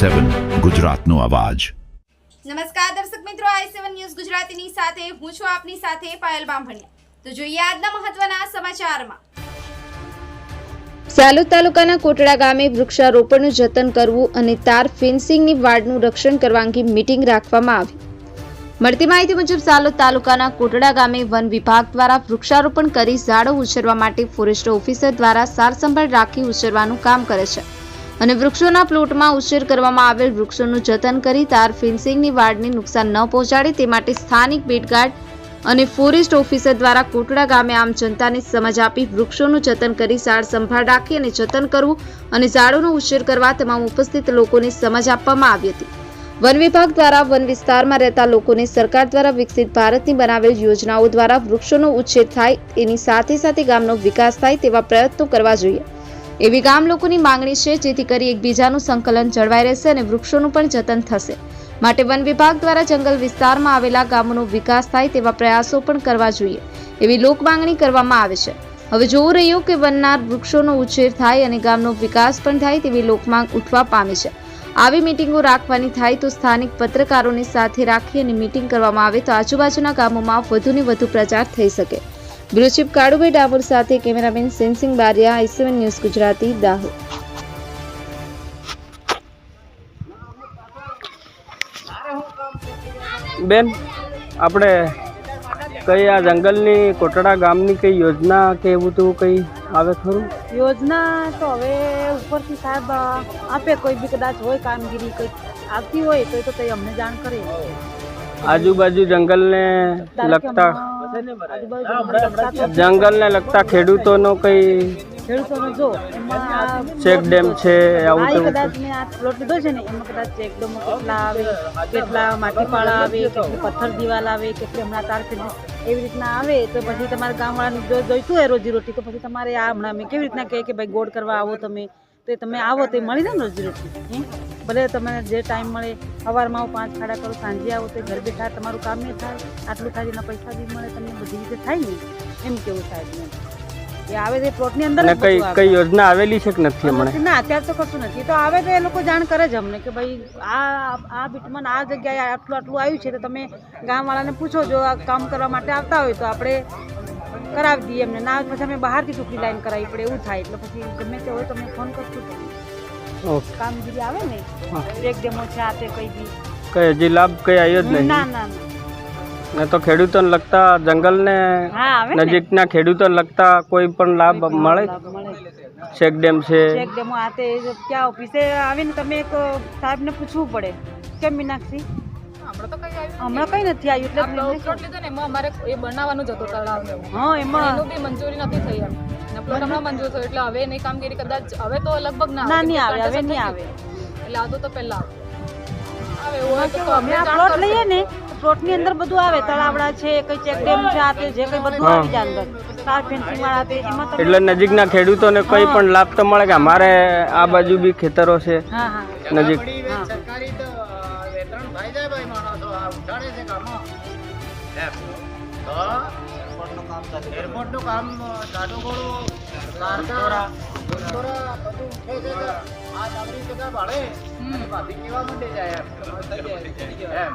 સેવન ગુજરાતનો અવાજ. નમસ્કાર દર્શક મિત્રો આઈ સેવન ન્યૂઝ ગુજરાતીની સાથે હું છું આપની સાથે પાયલ બામભણિયા. તો જોઈએ આજના મહત્વના સમાચારમાં. સાલુદ તાલુકાના કોટડા ગામે વૃક્ષારોપણનું જતન કરવું અને તાર ફેન્સિંગની વાડનું રક્ષણ કરવા અંગે મીટિંગ રાખવામાં આવી. મળતી માહિતી મુજબ સાલોદ તાલુકાના કોટડા ગામે વન વિભાગ દ્વારા વૃક્ષારોપણ કરી ઝાડો ઉછેરવા માટે ફોરેસ્ટ ઓફિસર દ્વારા સારસંભાળ રાખી ઉછેરવાનું કામ કરે છે. અને વૃક્ષોના પ્લોટમાં ઉછેર કરવામાં આવેલ વૃક્ષોનું જતન કરી તાર ફેન્સિંગની વાડને નુકસાન ન પહોંચાડે તે માટે સ્થાનિક બેટગાર્ડ અને ફોરેસ્ટ ઓફિસર દ્વારા કોટડા ગામે આમ જનતાને સમજ આપી વૃક્ષોનું જતન કરી સાર સંભાળ રાખી અને જતન કરવું અને ઝાડોનો ઉછેર કરવા તમામ ઉપસ્થિત લોકોને સમજ આપવામાં આવી હતી. વન વિભાગ દ્વારા વન વિસ્તારમાં રહેતા લોકોને સરકાર દ્વારા વિકસિત ભારતની બનાવેલ યોજનાઓ દ્વારા વૃક્ષોનો ઉછેર થાય એની સાથે સાથે ગામનો વિકાસ થાય તેવા પ્રયત્નો કરવા જોઈએ. એવી ગામ લોકોની માંગણી છે, જેથી કરી એકબીજાનું સંકલન જળવાઈ રહેશે અને વૃક્ષોનું પણ જતન થશે. માટે વન વિભાગ દ્વારા જંગલ વિસ્તારમાં આવેલા ગામોનો વિકાસ થાય તેવા પ્રયાસો પણ કરવા જોઈએ. એવી લોક માંગણી કરવામાં આવે છે. હવે જોવું રહ્યું કે વનના વૃક્ષોનો ઉછેર થાય અને ગામનો વિકાસ પણ થાય તેવી લોકમાંગ ઉઠવા પામી છે. આવી મિટિંગો રાખવાની થાય તો સ્થાનિક પત્રકારોની સાથે રાખી અને મિટિંગ કરવામાં આવે તો આજુબાજુના ગામોમાં વધુને વધુ પ્રચાર થઈ શકે. બ્યુરો ચીફ કાળુભાઈ ડામોર સાથે cameraman Sensing Bariya I seven news Gujarati Dahod. બેન આપણે કઈ આ જંગલની કોટડા ગામની કઈ યોજના કે એવું તો કઈ આવે ખરું? યોજના તો હવે ઉપરથી સાહેબ આપે કોઈ બી કદાચ હોય કામગીરી કોઈ આવતી હોય તો એ તો કઈ અમને જાણ કરે. આજુબાજુ જંગલને લગતા જંગલને લગતા ખેડૂતોનો કઈ ખેડૂતોનો ચેક ડેમ છે આવું તેવું કદાચ મેં આ પ્લોટ લીધો છે ને એમાં કદાચ ચેકડોમ કેટલા આવે કેટલા માટીપાળા આવે કેટલી પથ્થર દિવાલ આવે કેટલી હમણાં તાર એવી રીતના આવે તો પછી તમારે ગામવાળાને જો જોઈતું હોય રોજીરોટી તો પછી તમારે આ હમણાં મેં કેવી રીતના કહે કે ભાઈ ગોળ કરવા આવો તમે? તો તમે આવો તે મળી જાય ને? ભલે તમને જે ટાઈમ મળે સવારમાં આવો પાંચ ખાડા કરો સાંજે આવો તે ઘર બેઠા તમારું કામ નહીં થાય આટલું થાય એના પૈસા બી મળે તમને બધી રીતે થાય ને. એમ કેવું સાહેબ એ આવે છે પ્લોટની અંદર કઈ કઈ યોજના આવેલી છે કે નથી હમણાં? ના અત્યારે તો કશું નથી. તો આવે તો એ લોકો જાણ કરે જ અમને કે ભાઈ આ આ બીટમાં આ જગ્યાએ આટલું આટલું આવ્યું છે તો તમે ગામવાળાને પૂછો જો આ કામ કરવા માટે આવતા હોય તો આપણે કરાવી દઈએ એમને. ના પછી અમે બહારથી ટુકડી લાઈન કરાવી પડે એવું થાય. એટલે પછી ગમે તે હોય તો અમે ફોન કરશું તમને. કામગીરી આવે ને? એક ડેમો છે આ તે કઈ બી. કઈ હજી લાભ કઈ આવ્યો જ નહીં? ના ના ને. તો ખેડૂતોને લગતા જંગલને હા આવે ને? નજીકના ખેડૂતોને લગતા કોઈ પણ લાભ મળે? લાભ મળે. ચેક ડેમ છે? ચેક ડેમો આ તે ક્યાં ઓફિસે આવીને તમે એક સાહેબને પૂછવું પડે. કેમ મીનાક્ષી? હમણાં કઈ નથી આવ્યું એટલે જ મેં પ્લોટ લીધો ને એમાં અમારે એ બનાવવાનું જ હતું તળાવ હા એમાં. એનું બી મંજૂરી નથી થઈ એમ. ને હમણાં મંજૂર થયો એટલે હવે એની કામગીરી કદાચ હવે તો લગભગ ના ના નહીં આવે હવે નહીં આવે. એટલે આ તો પહેલા આવે. એવું અમે આ પ્લોટ લઈએ ને પ્લોટની અંદર બધું આવે તળાવડા છે કઈ ચેક ડેમ છે આ જે કઈ બધું આવી જાય અંદર. એટલે નજીકના ખેડૂતોને કઈ પણ લાભ તો મળે કે અમારે આ બાજુ બી ખેતરો છે? હા હા નજીક હા એરપોર્ટનું કામ ચાલુ કરું. કારખાના દોરા બધું ઉઠે છે તો આ કેટલા ભાડે. ભાભી કેવા મંડે જાય. એમ.